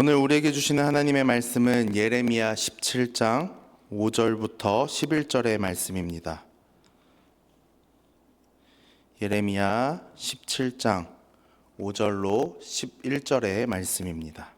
오늘 우리에게 주시는 하나님의 말씀은 예레미야 17장 5절부터 11절의 말씀입니다. 예레미야 17장 5절로 11절의 말씀입니다.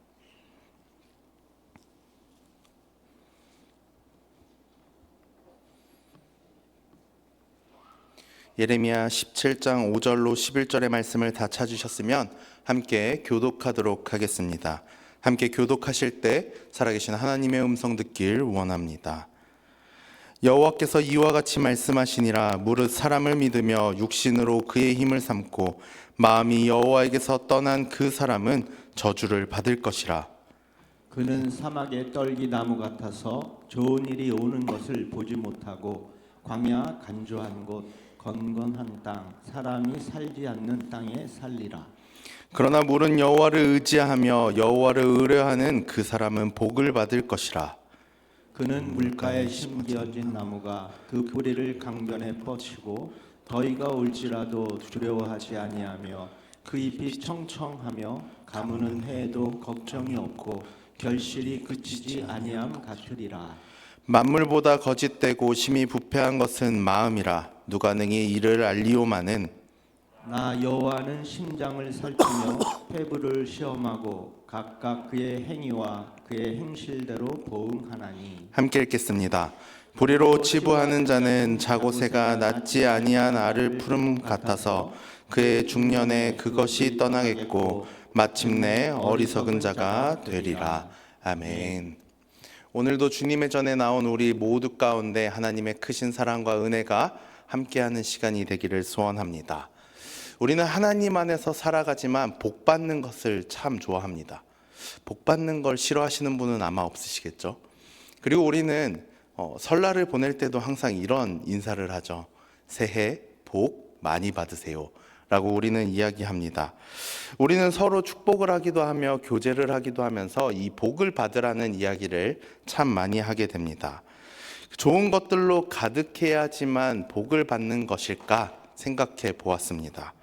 예레미야 17장 5절로 11절의 말씀을 다 찾으셨으면 함께 교독하도록 하겠습니다. 함께 교독하실 때 살아계신 하나님의 음성 듣길 원합니다. 여호와께서 이와 같이 말씀하시니라. 무릇 사람을 믿으며 육신으로 그의 힘을 삼고 마음이 여호와에게서 떠난 그 사람은 저주를 받을 것이라. 그는 사막의 떨기 나무 같아서 좋은 일이 오는 것을 보지 못하고 광야 간조한 곳 건건한 땅 사람이 살지 않는 땅에 살리라 그러나 물은 여호와를 의지하며 여호와를 의뢰하는 그 사람은 복을 받을 것이라. 그는 물가에 심겨진 나무가 그 뿌리를 강변에 뻗치고 더위가 올지라도 두려워하지 아니하며 그 잎이 청청하며 가무는 해에도 걱정이 없고 결실이 그치지 아니함 같으리라. 만물보다 거짓되고 심히 부패한 것은 마음이라. 누가 능히 이를 알리오마는 나 여호와는 심장을 살피며 폐부를 시험하고 각각 그의 행위와 그의 행실대로 보응하나니 함께 읽겠습니다. 불의로 치부하는 자는 자고새가 낫지 아니한 알을 푸름 같아서 그의 중년에 그것이 떠나겠고 마침내 어리석은 자가 되리라. 아멘. 오늘도 주님의 전에 나온 우리 모두 가운데 하나님의 크신 사랑과 은혜가 함께하는 시간이 되기를 소원합니다. 우리는 하나님 안에서 살아가지만 복 받는 것을 참 좋아합니다. 복 받는 걸 싫어하시는 분은 아마 없으시겠죠. 그리고 우리는 어, 설날을 보낼 때도 항상 이런 인사를 하죠. 새해 복 많이 받으세요. 라고 우리는 이야기합니다. 우리는 서로 축복을 하기도 하며 교제를 하기도 하면서 이 복을 받으라는 이야기를 참 많이 하게 됩니다. 좋은 것들로 가득해야지만 복을 받는 것일까 생각해 보았습니다.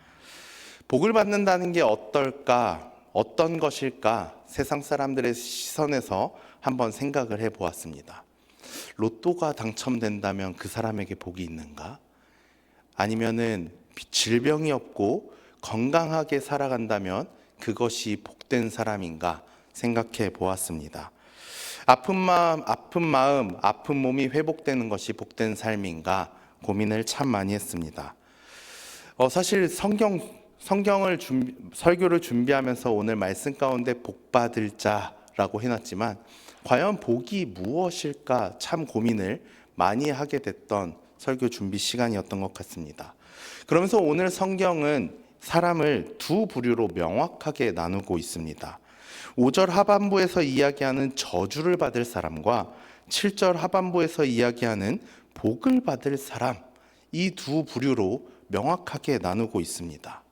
복을 받는다는 게 어떨까? 어떤 것일까? 세상 사람들의 시선에서 한번 생각을 해 보았습니다. 로또가 당첨된다면 그 사람에게 복이 있는가? 아니면은 질병이 없고 건강하게 살아간다면 그것이 복된 사람인가 생각해 보았습니다. 아픈 마음, 아픈 마음, 아픈 몸이 회복되는 것이 복된 삶인가 고민을 참 많이 했습니다. 어, 사실 성경 성경을 준비, 설교를 준비하면서 오늘 말씀 가운데 복 받을 자라고 해놨지만 과연 복이 무엇일까 참 고민을 많이 하게 됐던 설교 준비 시간이었던 것 같습니다. 그러면서 오늘 성경은 사람을 두 부류로 명확하게 나누고 있습니다. 5절 하반부에서 이야기하는 저주를 받을 사람과 7절 하반부에서 이야기하는 복을 받을 사람 이 두 부류로 명확하게 나누고 있습니다.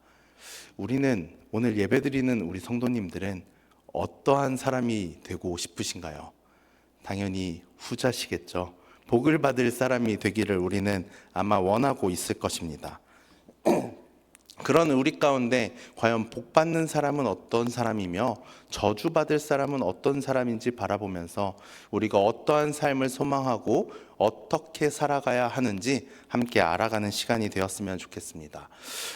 우리는 오늘 예배드리는 우리 성도님들은 어떠한 사람이 되고 싶으신가요? 당연히 후자시겠죠. 복을 받을 사람이 되기를 우리는 아마 원하고 있을 것입니다. 그런 우리 가운데 과연 복 받는 사람은 어떤 사람이며 저주 받을 사람은 어떤 사람인지 바라보면서 우리가 어떠한 삶을 소망하고 어떻게 살아가야 하는지 함께 알아가는 시간이 되었으면 좋겠습니다.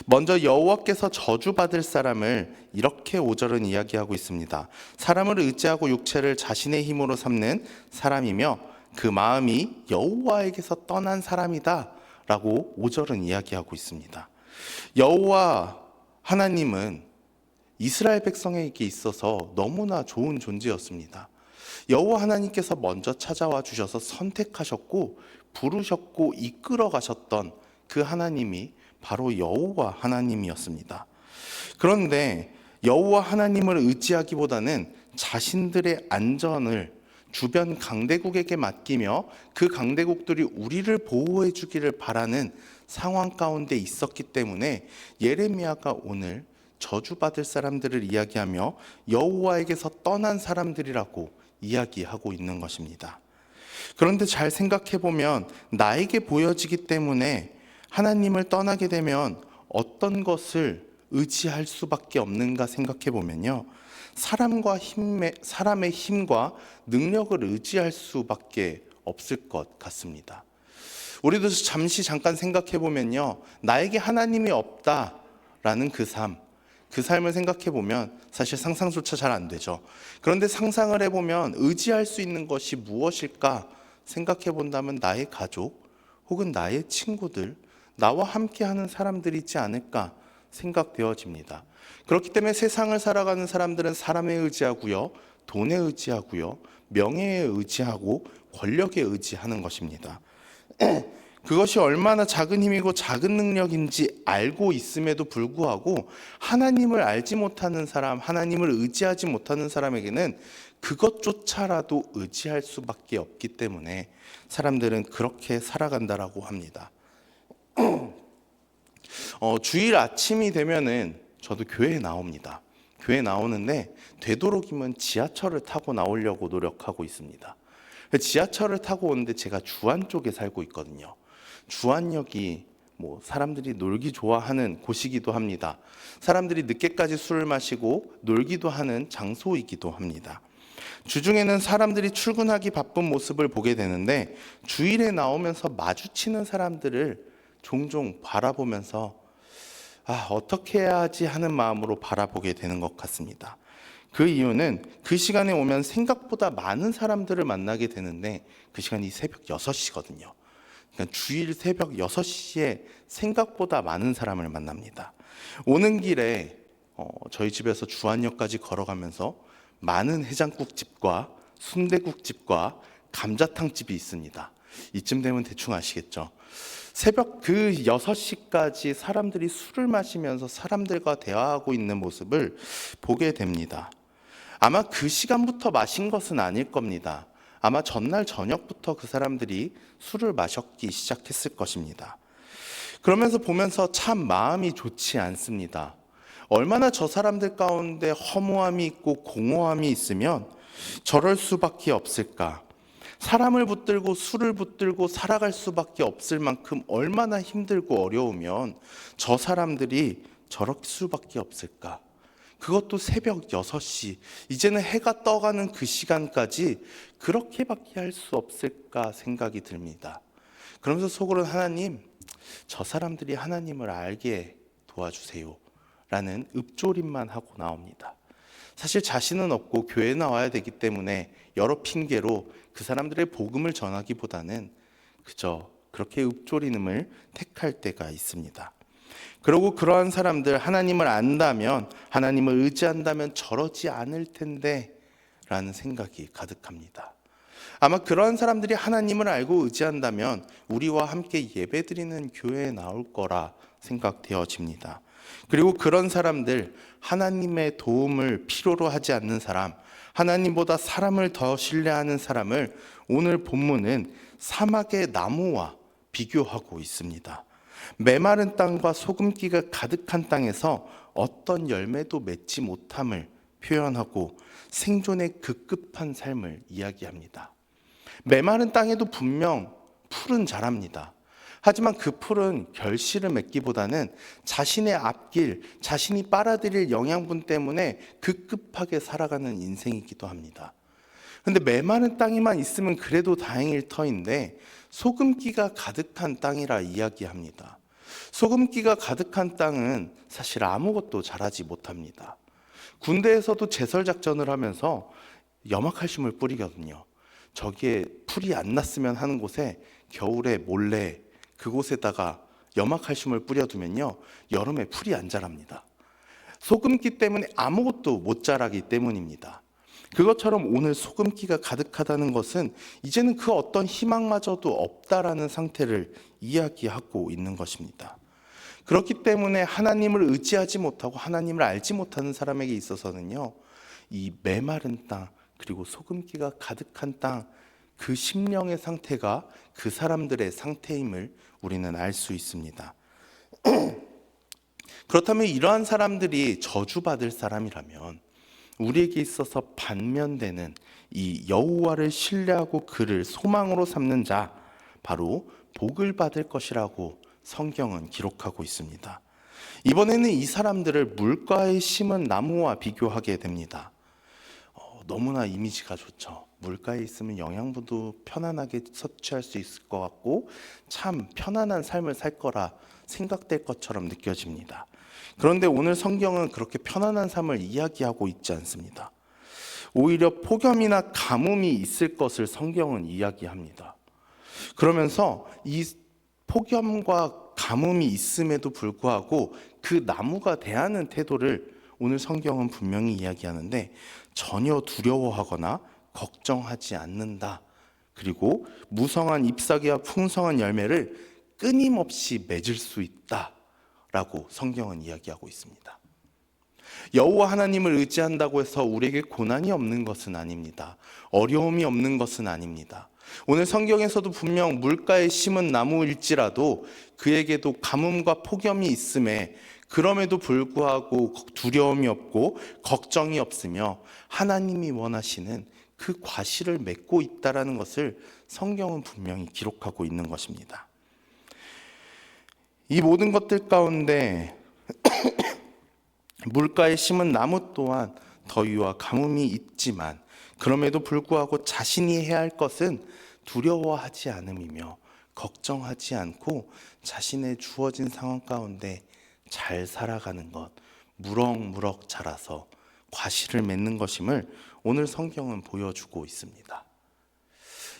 먼저 여호와께서 저주 받을 사람을 이렇게 오절은 이야기하고 있습니다. 사람을 의지하고 육체를 자신의 힘으로 삼는 사람이며 그 마음이 여호와에게서 떠난 사람이다 라고 오절은 이야기하고 있습니다. 여호와 하나님은 이스라엘 백성에게 있어서 너무나 좋은 존재였습니다. 여호와 하나님께서 먼저 찾아와 주셔서 선택하셨고 부르셨고 이끌어 가셨던 그 하나님이 바로 여호와 하나님이었습니다. 그런데 여호와 하나님을 의지하기보다는 자신들의 안전을 주변 강대국에게 맡기며 그 강대국들이 우리를 보호해 주기를 바라는 상황 가운데 있었기 때문에 예레미야가 오늘 저주받을 사람들을 이야기하며 여호와에게서 떠난 사람들이라고 이야기하고 있는 것입니다. 그런데 잘 생각해 보면 나에게 보여지기 때문에 하나님을 떠나게 되면 어떤 것을 의지할 수밖에 없는가 생각해 보면요. 사람과 힘의 사람의 힘과 능력을 의지할 수밖에 없을 것 같습니다. 우리도 잠시 잠깐 생각해 보면요. 나에게 하나님이 없다라는 그 삶, 그 삶을 생각해 보면 사실 상상조차 잘 안 되죠. 그런데 상상을 해 보면 의지할 수 있는 것이 무엇일까 생각해 본다면 나의 가족 혹은 나의 친구들, 나와 함께 하는 사람들이 있지 않을까 생각되어집니다. 그렇기 때문에 세상을 살아가는 사람들은 사람에 의지하고요. 돈에 의지하고요. 명예에 의지하고 권력에 의지하는 것입니다. 그것이 얼마나 작은 힘이고 작은 능력인지 알고 있음에도 불구하고 하나님을 알지 못하는 사람, 하나님을 의지하지 못하는 사람에게는 그것조차라도 의지할 수밖에 없기 때문에 사람들은 그렇게 살아간다라고 합니다. 어, 주일 아침이 되면은 저도 교회에 나옵니다. 교회 나오는데 되도록이면 지하철을 타고 나오려고 노력하고 있습니다. 지하철을 타고 오는데 제가 주안 쪽에 살고 있거든요. 주안역이 뭐 사람들이 놀기 좋아하는 곳이기도 합니다. 사람들이 늦게까지 술을 마시고 놀기도 하는 장소이기도 합니다. 주중에는 사람들이 출근하기 바쁜 모습을 보게 되는데 주일에 나오면서 마주치는 사람들을 종종 바라보면서 아, 어떻게 해야지 하는 마음으로 바라보게 되는 것 같습니다. 그 이유는 그 시간에 오면 생각보다 많은 사람들을 만나게 되는데 그 시간이 새벽 6시거든요. 그러니까 주일 새벽 6시에 생각보다 많은 사람을 만납니다. 오는 길에 어, 저희 집에서 주안역까지 걸어가면서 많은 해장국집과 순대국집과 감자탕집이 있습니다. 이쯤 되면 대충 아시겠죠? 새벽 그 6시까지 사람들이 술을 마시면서 사람들과 대화하고 있는 모습을 보게 됩니다. 아마 그 시간부터 마신 것은 아닐 겁니다. 아마 전날 저녁부터 그 사람들이 술을 마셨기 시작했을 것입니다. 그러면서 보면서 참 마음이 좋지 않습니다. 얼마나 저 사람들 가운데 허무함이 있고 공허함이 있으면 저럴 수밖에 없을까? 사람을 붙들고 술을 붙들고 살아갈 수밖에 없을 만큼 얼마나 힘들고 어려우면 저 사람들이 저럴 수밖에 없을까? 그것도 새벽 6시, 이제는 해가 떠가는 그 시간까지 그렇게밖에 할 수 없을까 생각이 듭니다. 그러면서 속으로 하나님, 저 사람들이 하나님을 알게 도와주세요. 라는 읊조림만 하고 나옵니다. 사실 자신은 없고 교회에 나와야 되기 때문에 여러 핑계로 그 사람들의 복음을 전하기보다는 그저 그렇게 읊조리음을 택할 때가 있습니다. 그리고 그러한 사람들 하나님을 안다면 하나님을 의지한다면 저러지 않을 텐데 라는 생각이 가득합니다. 아마 그러한 사람들이 하나님을 알고 의지한다면 우리와 함께 예배드리는 교회에 나올 거라 생각되어집니다. 그리고 그런 사람들 하나님의 도움을 필요로 하지 않는 사람 하나님보다 사람을 더 신뢰하는 사람을 오늘 본문은 사막의 나무와 비교하고 있습니다. 메마른 땅과 소금기가 가득한 땅에서 어떤 열매도 맺지 못함을 표현하고 생존의 급급한 삶을 이야기합니다. 메마른 땅에도 분명 풀은 자랍니다. 하지만 그 풀은 결실을 맺기보다는 자신의 앞길, 자신이 빨아들일 영양분 때문에 급급하게 살아가는 인생이기도 합니다. 근데 메마른 땅에만 있으면 그래도 다행일 터인데 소금기가 가득한 땅이라 이야기합니다. 소금기가 가득한 땅은 사실 아무것도 자라지 못합니다. 군대에서도 제설 작전을 하면서 염화칼슘을 뿌리거든요. 저기에 풀이 안 났으면 하는 곳에 겨울에 몰래 그곳에다가 염화칼슘을 뿌려두면요 여름에 풀이 안 자랍니다. 소금기 때문에 아무것도 못 자라기 때문입니다. 그것처럼 오늘 소금기가 가득하다는 것은 이제는 그 어떤 희망마저도 없다라는 상태를 이야기하고 있는 것입니다. 그렇기 때문에 하나님을 의지하지 못하고 하나님을 알지 못하는 사람에게 있어서는요, 이 메마른 땅, 그리고 소금기가 가득한 땅, 그 심령의 상태가 그 사람들의 상태임을 우리는 알 수 있습니다. 그렇다면 이러한 사람들이 저주받을 사람이라면 우리에게 있어서 반면되는 이 여호와를 신뢰하고 그를 소망으로 삼는 자 바로 복을 받을 것이라고 성경은 기록하고 있습니다. 이번에는 이 사람들을 물가에 심은 나무와 비교하게 됩니다. 너무나 이미지가 좋죠. 물가에 있으면 영양분도 편안하게 섭취할 수 있을 것 같고 참 편안한 삶을 살 거라 생각될 것처럼 느껴집니다. 그런데 오늘 성경은 그렇게 편안한 삶을 이야기하고 있지 않습니다. 오히려 폭염이나 가뭄이 있을 것을 성경은 이야기합니다. 그러면서 이 폭염과 가뭄이 있음에도 불구하고 그 나무가 대하는 태도를 오늘 성경은 분명히 이야기하는데 전혀 두려워하거나 걱정하지 않는다. 그리고 무성한 잎사귀와 풍성한 열매를 끊임없이 맺을 수 있다 라고 성경은 이야기하고 있습니다. 여호와 하나님을 의지한다고 해서 우리에게 고난이 없는 것은 아닙니다. 어려움이 없는 것은 아닙니다. 오늘 성경에서도 분명 물가에 심은 나무일지라도 그에게도 가뭄과 폭염이 있음에 그럼에도 불구하고 두려움이 없고 걱정이 없으며 하나님이 원하시는 그 과실을 맺고 있다라는 것을 성경은 분명히 기록하고 있는 것입니다. 이 모든 것들 가운데 물가에 심은 나무 또한 더위와 가뭄이 있지만 그럼에도 불구하고 자신이 해야 할 것은 두려워하지 않음이며 걱정하지 않고 자신의 주어진 상황 가운데 잘 살아가는 것, 무럭무럭 자라서 과실을 맺는 것임을 오늘 성경은 보여주고 있습니다.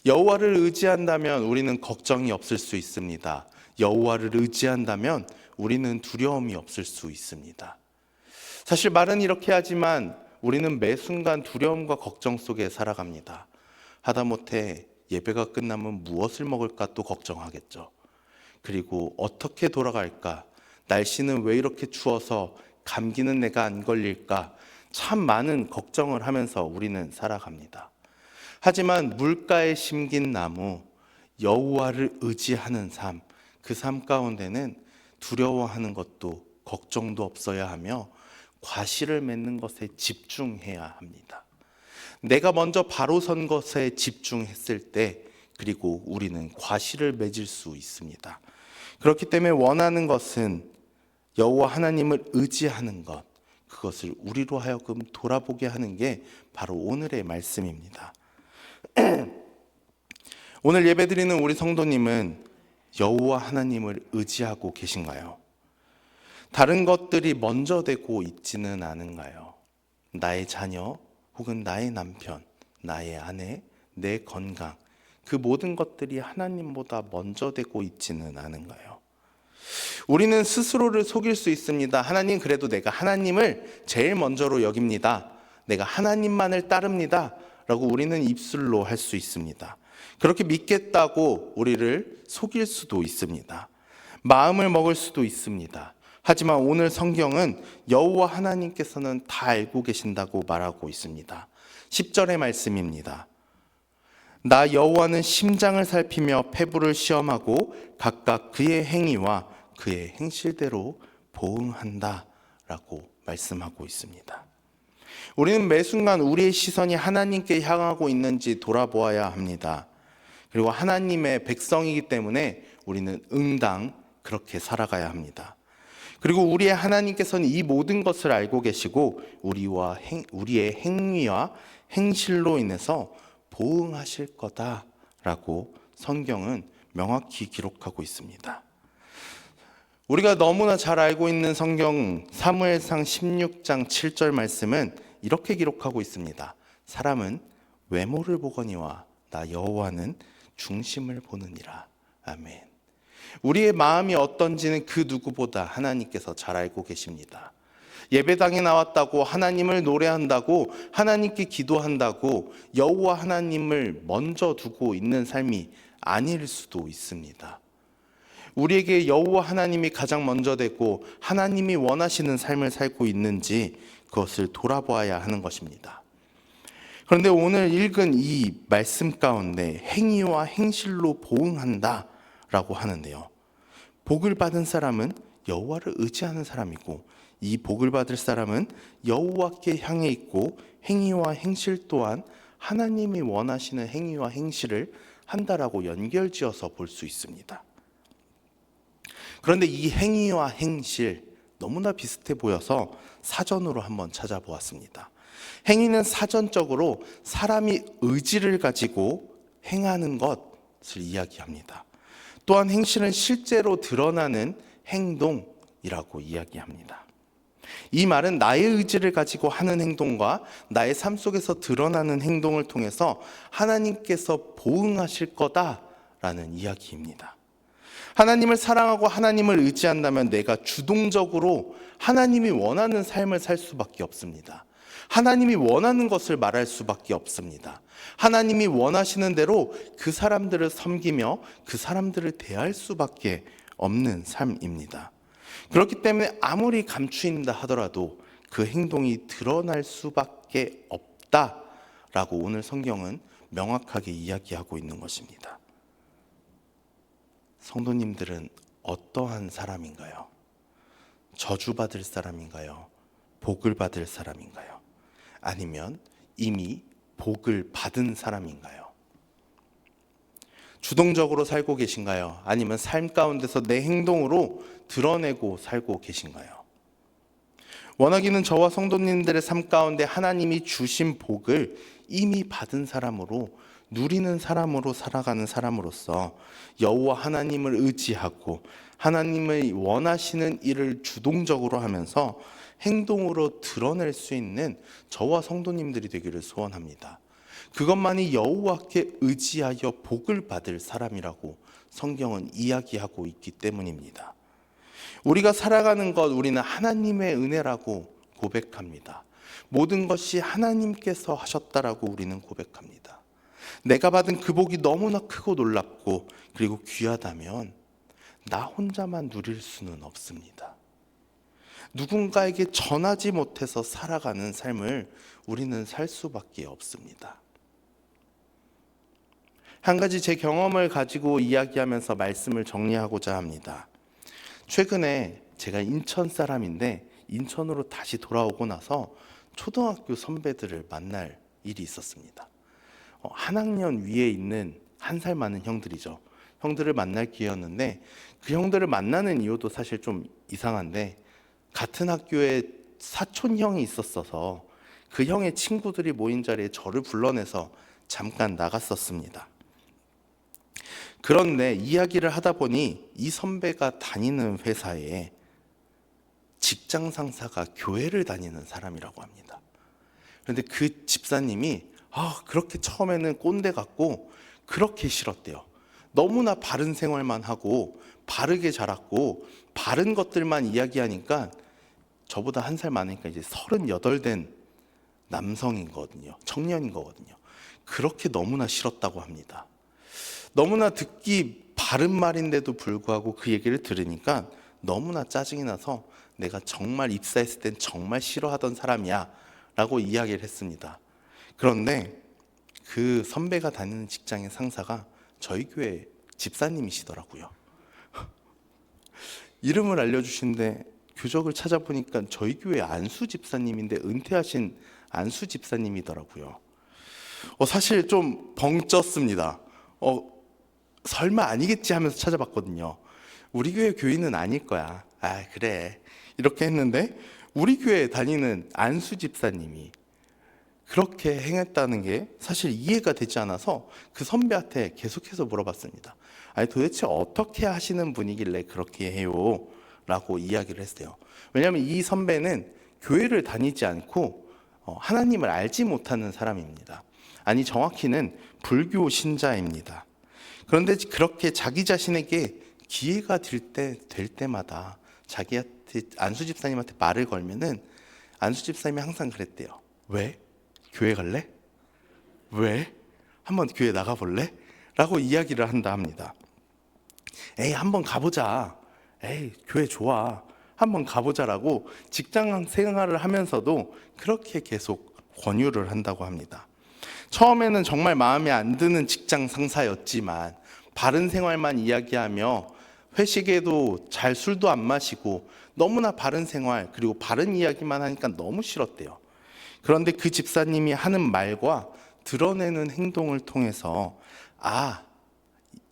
여호와를 의지한다면 우리는 걱정이 없을 수 있습니다. 여호와를 의지한다면 우리는 두려움이 없을 수 있습니다. 사실 말은 이렇게 하지만 우리는 매 순간 두려움과 걱정 속에 살아갑니다. 하다못해 예배가 끝나면 무엇을 먹을까 또 걱정하겠죠. 그리고 어떻게 돌아갈까? 날씨는 왜 이렇게 추워서 감기는 내가 안 걸릴까? 참 많은 걱정을 하면서 우리는 살아갑니다. 하지만 물가에 심긴 나무, 여호와를 의지하는 삶, 그 삶 가운데는 두려워하는 것도 걱정도 없어야 하며 과실을 맺는 것에 집중해야 합니다. 내가 먼저 바로 선 것에 집중했을 때 그리고 우리는 과실을 맺을 수 있습니다. 그렇기 때문에 원하는 것은 여호와 하나님을 의지하는 것 그것을 우리로 하여금 돌아보게 하는 게 바로 오늘의 말씀입니다. 오늘 예배드리는 우리 성도님은 여호와 하나님을 의지하고 계신가요? 다른 것들이 먼저 되고 있지는 않은가요? 나의 자녀 혹은 나의 남편, 나의 아내, 내 건강 그 모든 것들이 하나님보다 먼저 되고 있지는 않은가요? 우리는 스스로를 속일 수 있습니다. 하나님 그래도 내가 하나님을 제일 먼저로 여깁니다. 내가 하나님만을 따릅니다. 라고 우리는 입술로 할 수 있습니다. 그렇게 믿겠다고 우리를 속일 수도 있습니다. 마음을 먹을 수도 있습니다. 하지만 오늘 성경은 여호와 하나님께서는 다 알고 계신다고 말하고 있습니다. 10절의 말씀입니다. 나 여호와는 심장을 살피며 폐부를 시험하고 각각 그의 행위와 그의 행실대로 보응한다라고 말씀하고 있습니다. 우리는 매 순간 우리의 시선이 하나님께 향하고 있는지 돌아보아야 합니다. 그리고 하나님의 백성이기 때문에 우리는 응당 그렇게 살아가야 합니다. 그리고 우리의 하나님께서는 이 모든 것을 알고 계시고 우리와 행, 우리의 행위와 행실로 인해서 보응하실 거다라고 성경은 명확히 기록하고 있습니다. 우리가 너무나 잘 알고 있는 성경 사무엘상 16장 7절 말씀은 이렇게 기록하고 있습니다. 사람은 외모를 보거니와 나 여호와는 중심을 보느니라. 아멘. 우리의 마음이 어떤지는 그 누구보다 하나님께서 잘 알고 계십니다. 예배당에 나왔다고 하나님을 노래한다고 하나님께 기도한다고 여호와 하나님을 먼저 두고 있는 삶이 아닐 수도 있습니다. 우리에게 여호와 하나님이 가장 먼저 되고 하나님이 원하시는 삶을 살고 있는지 그것을 돌아보아야 하는 것입니다. 그런데 오늘 읽은 이 말씀 가운데 행위와 행실로 보응한다라고 하는데요. 복을 받은 사람은 여호와를 의지하는 사람이고 이 복을 받을 사람은 여호와께 향해 있고 행위와 행실 또한 하나님이 원하시는 행위와 행실을 한다라고 연결지어서 볼 수 있습니다. 그런데 이 행위와 행실 너무나 비슷해 보여서 사전으로 한번 찾아보았습니다. 행위는 사전적으로 사람이 의지를 가지고 행하는 것을 이야기합니다. 또한 행실은 실제로 드러나는 행동이라고 이야기합니다. 이 말은 나의 의지를 가지고 하는 행동과 나의 삶 속에서 드러나는 행동을 통해서 하나님께서 보응하실 거다라는 이야기입니다. 하나님을 사랑하고 하나님을 의지한다면 내가 주동적으로 하나님이 원하는 삶을 살 수밖에 없습니다. 하나님이 원하는 것을 말할 수밖에 없습니다. 하나님이 원하시는 대로 그 사람들을 섬기며 그 사람들을 대할 수밖에 없는 삶입니다. 그렇기 때문에 아무리 감추인다 하더라도 그 행동이 드러날 수밖에 없다라고 오늘 성경은 명확하게 이야기하고 있는 것입니다. 성도님들은 어떠한 사람인가요? 저주받을 사람인가요? 복을 받을 사람인가요? 아니면 이미 복을 받은 사람인가요? 주동적으로 살고 계신가요? 아니면 삶 가운데서 내 행동으로 드러내고 살고 계신가요? 원하기는 저와 성도님들의 삶 가운데 하나님이 주신 복을 이미 받은 사람으로 누리는 사람으로 살아가는 사람으로서 여호와 하나님을 의지하고 하나님의 원하시는 일을 주동적으로 하면서 행동으로 드러낼 수 있는 저와 성도님들이 되기를 소원합니다. 그것만이 여호와께 의지하여 복을 받을 사람이라고 성경은 이야기하고 있기 때문입니다. 우리가 살아가는 것 우리는 하나님의 은혜라고 고백합니다. 모든 것이 하나님께서 하셨다라고 우리는 고백합니다. 내가 받은 그 복이 너무나 크고 놀랍고 그리고 귀하다면 나 혼자만 누릴 수는 없습니다. 누군가에게 전하지 못해서 살아가는 삶을 우리는 살 수밖에 없습니다. 한 가지 제 경험을 가지고 이야기하면서 말씀을 정리하고자 합니다. 최근에 제가 인천 사람인데 인천으로 다시 돌아오고 나서 초등학교 선배들을 만날 일이 있었습니다. 어, 한 학년 위에 있는 한 살 많은 형들이죠. 형들을 만날 기회였는데 그 형들을 만나는 이유도 사실 좀 이상한데 같은 학교에 사촌 형이 있었어서 그 형의 친구들이 모인 자리에 저를 불러내서 잠깐 나갔었습니다. 그런데 이야기를 하다 보니 이 선배가 다니는 회사에 직장 상사가 교회를 다니는 사람이라고 합니다. 그런데 그 집사님이 아, 그렇게 처음에는 꼰대 같고 그렇게 싫었대요. 너무나 바른 생활만 하고 바르게 자랐고 바른 것들만 이야기하니까 저보다 한 살 많으니까 이제 서른여덟 된 남성이거든요. 청년인 거거든요. 그렇게 너무나 싫었다고 합니다. 너무나 듣기 바른 말인데도 불구하고 그 얘기를 들으니까 너무나 짜증이 나서 내가 정말 입사했을 땐 정말 싫어하던 사람이야 라고 이야기를 했습니다. 그런데 그 선배가 다니는 직장의 상사가 저희 교회 집사님이시더라고요. 이름을 알려주신데 교적을 찾아보니까 저희 교회 안수 집사님인데 은퇴하신 안수 집사님이더라고요. 어, 사실 좀 벙쪘습니다. 어, 설마 아니겠지 하면서 찾아봤거든요. 우리 교회 교인은 아닐 거야. 아, 그래. 이렇게 했는데 우리 교회 다니는 안수 집사님이 그렇게 행했다는 게 사실 이해가 되지 않아서 그 선배한테 계속해서 물어봤습니다. 아니 도대체 어떻게 하시는 분이길래 그렇게 해요? 라고 이야기를 했어요. 왜냐하면 이 선배는 교회를 다니지 않고 어, 하나님을 알지 못하는 사람입니다. 아니 정확히는 불교 신자입니다. 그런데 그렇게 자기 자신에게 기회가 될 때 될 때마다 자기한테 안수 집사님한테 말을 걸면은 안수 집사님이 항상 그랬대요. 왜? 교회 갈래? 왜? 한번 교회 나가 볼래? 라고 이야기를 한다 합니다. 에이, 한번 가보자. 에이, 교회 좋아. 한번 가보자라고 직장 생활을 하면서도 그렇게 계속 권유를 한다고 합니다. 처음에는 정말 마음에 안 드는 직장 상사였지만 바른 생활만 이야기하며 회식에도 잘 술도 안 마시고 너무나 바른 생활 그리고 바른 이야기만 하니까 너무 싫었대요. 그런데 그 집사님이 하는 말과 드러내는 행동을 통해서 아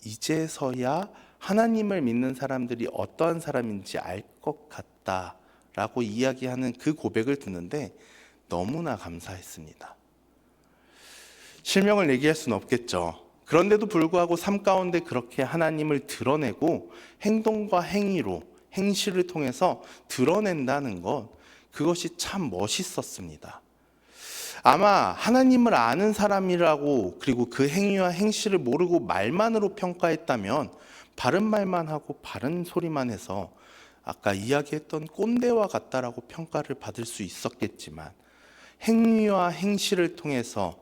이제서야 하나님을 믿는 사람들이 어떠한 사람인지 알 것 같다라고 이야기하는 그 고백을 듣는데 너무나 감사했습니다. 실명을 얘기할 수는 없겠죠. 그런데도 불구하고 삶 가운데 그렇게 하나님을 드러내고 행동과 행위로 행실을 통해서 드러낸다는 것 그것이 참 멋있었습니다. 아마 하나님을 아는 사람이라고 그리고 그 행위와 행실을 모르고 말만으로 평가했다면 바른 말만 하고 바른 소리만 해서 아까 이야기했던 꼰대와 같다라고 평가를 받을 수 있었겠지만 행위와 행실을 통해서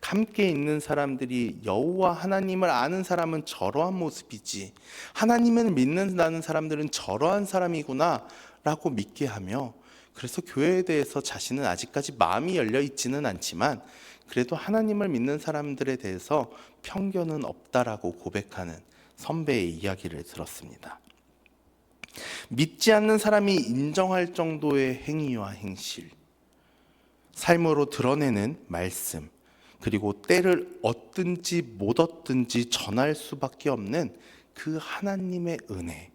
함께 있는 사람들이 여호와 하나님을 아는 사람은 저러한 모습이지 하나님을 믿는다는 사람들은 저러한 사람이구나라고 믿게 하며 그래서 교회에 대해서 자신은 아직까지 마음이 열려 있지는 않지만 그래도 하나님을 믿는 사람들에 대해서 편견은 없다라고 고백하는 선배의 이야기를 들었습니다. 믿지 않는 사람이 인정할 정도의 행위와 행실, 삶으로 드러내는 말씀, 그리고 때를 얻든지 못 얻든지 전할 수밖에 없는 그 하나님의 은혜.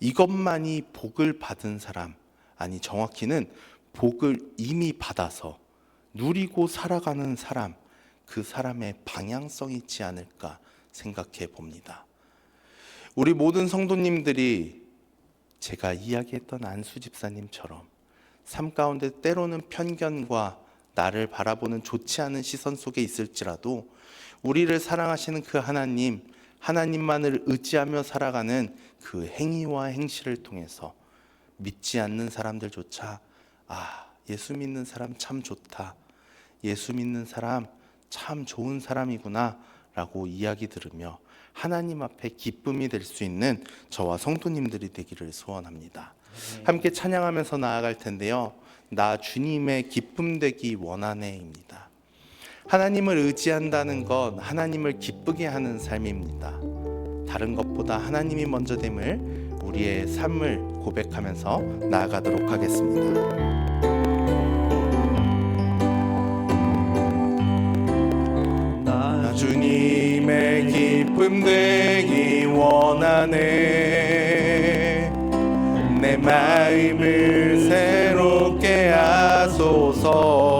이것만이 복을 받은 사람, 아니 정확히는 복을 이미 받아서 누리고 살아가는 사람, 그 사람의 방향성이 있지 않을까 생각해 봅니다. 우리 모든 성도님들이 제가 이야기했던 안수 집사님처럼 삶 가운데 때로는 편견과 나를 바라보는 좋지 않은 시선 속에 있을지라도 우리를 사랑하시는 그 하나님, 하나님만을 의지하며 살아가는 그 행위와 행실을 통해서 믿지 않는 사람들조차 아, 예수 믿는 사람 참 좋다. 예수 믿는 사람 참 좋은 사람이구나 라고 이야기 들으며 하나님 앞에 기쁨이 될 수 있는 저와 성도님들이 되기를 소원합니다. 함께 찬양하면서 나아갈 텐데요. 나 주님의 기쁨 되기 원하네입니다. 하나님을 의지한다는 것, 하나님을 기쁘게 하는 삶입니다. 다른 것보다 하나님이 먼저 됨을 우리의 삶을 고백하면서 나아가도록 하겠습니다. 나 주님의 기쁨 되기 원하네 내 마음을 새롭게 하소서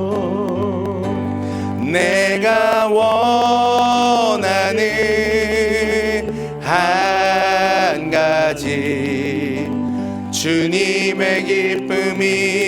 내가 원하는 한 가지 주님의 기쁨이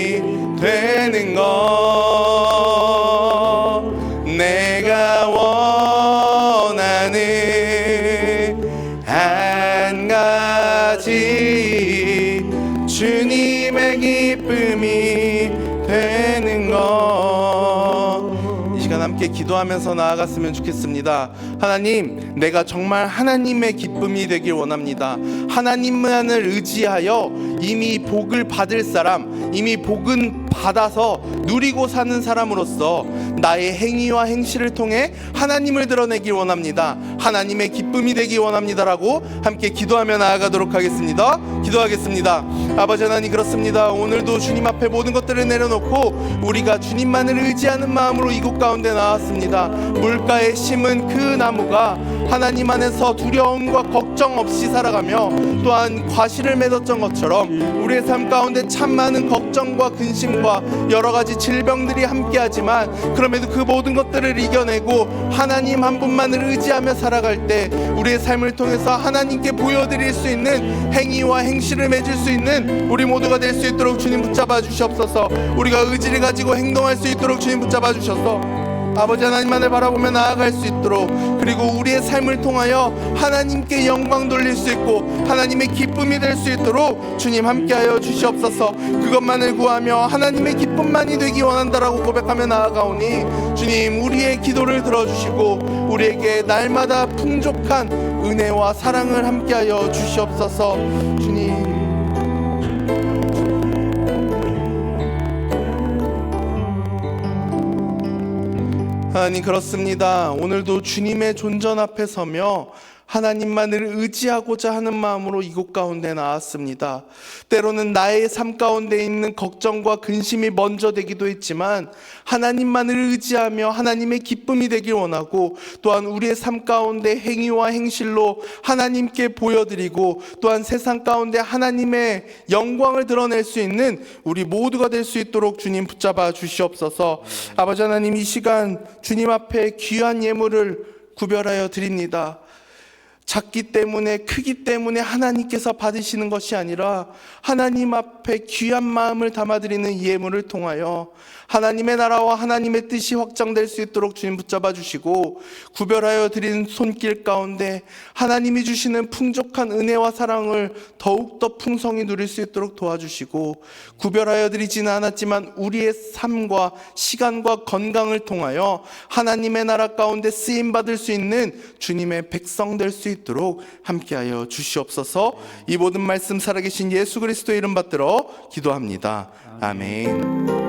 기도하면서 나아갔으면 좋겠습니다. 하나님, 내가 정말 하나님의 기쁨이 되길 원합니다. 하나님만을 의지하여 이미 복을 받을 사람, 이미 복은 받아서 누리고 사는 사람으로서 나의 행위와 행실을 통해 하나님을 드러내길 원합니다. 하나님의 기쁨이 되기 원합니다라고 함께 기도하며 나아가도록 하겠습니다. 기도하겠습니다. 아버지 하나님 그렇습니다. 오늘도 주님 앞에 모든 것들을 내려놓고 우리가 주님만을 의지하는 마음으로 이곳 가운데 나왔습니다. 물가에 심은 그 나무가 하나님 안에서 두려움과 걱정 없이 살아가며 또한 과실을 맺었던 것처럼 우리의 삶 가운데 참 많은 걱정과 근심 과 여러 가지 질병들이 함께하지만 그럼에도 그 모든 것들을 이겨내고 하나님 한 분만을 의지하며 살아갈 때 우리의 삶을 통해서 하나님께 보여드릴 수 있는 행위와 행실을 맺을 수 있는 우리 모두가 될 수 있도록 주님 붙잡아 주시옵소서. 우리가 의지를 가지고 행동할 수 있도록 주님 붙잡아 주셔서 아버지 하나님만을 바라보며 나아갈 수 있도록 그리고 우리의 삶을 통하여 하나님께 영광 돌릴 수 있고 하나님의 기쁨이 될 수 있도록 주님 함께하여 주시옵소서. 그것만을 구하며 하나님의 기쁨만이 되기 원한다라고 고백하며 나아가오니 주님 우리의 기도를 들어주시고 우리에게 날마다 풍족한 은혜와 사랑을 함께하여 주시옵소서 하나님 그렇습니다. 오늘도 주님의 존전 앞에 서며 하나님만을 의지하고자 하는 마음으로 이곳 가운데 나왔습니다. 때로는 나의 삶 가운데 있는 걱정과 근심이 먼저 되기도 했지만 하나님만을 의지하며 하나님의 기쁨이 되길 원하고 또한 우리의 삶 가운데 행위와 행실로 하나님께 보여드리고 또한 세상 가운데 하나님의 영광을 드러낼 수 있는 우리 모두가 될 수 있도록 주님 붙잡아 주시옵소서. 아버지 하나님 이 시간 주님 앞에 귀한 예물을 구별하여 드립니다. 작기 때문에 크기 때문에 하나님께서 받으시는 것이 아니라 하나님 앞에 귀한 마음을 담아드리는 이 예물을 통하여 하나님의 나라와 하나님의 뜻이 확장될 수 있도록 주님 붙잡아 주시고 구별하여 드린 손길 가운데 하나님이 주시는 풍족한 은혜와 사랑을 더욱더 풍성히 누릴 수 있도록 도와주시고 구별하여 드리지는 않았지만 우리의 삶과 시간과 건강을 통하여 하나님의 나라 가운데 쓰임 받을 수 있는 주님의 백성 될 수 있도록 함께하여 주시옵소서. 이 모든 말씀 살아계신 예수 그리스도의 이름 받들어 기도합니다. 아멘.